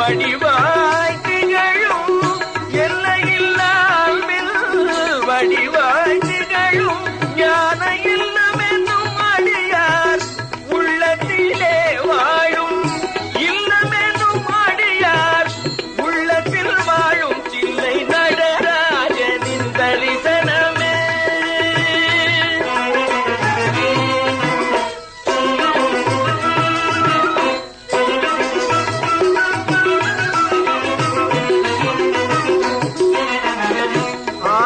வடிவ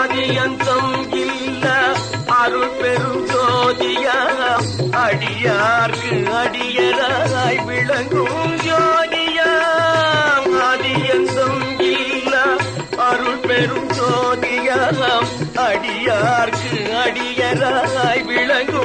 ஆதியந்தம் இல்ல அருள் பெரும் ஜோதியா அடியார்க்கு அடியராய் விளங்கும் ஜோதியா. ஆதியந்தம் இல்ல அருள் பெரும் ஜோதியா அடியார்க்கு அடியராய் விளங்கும்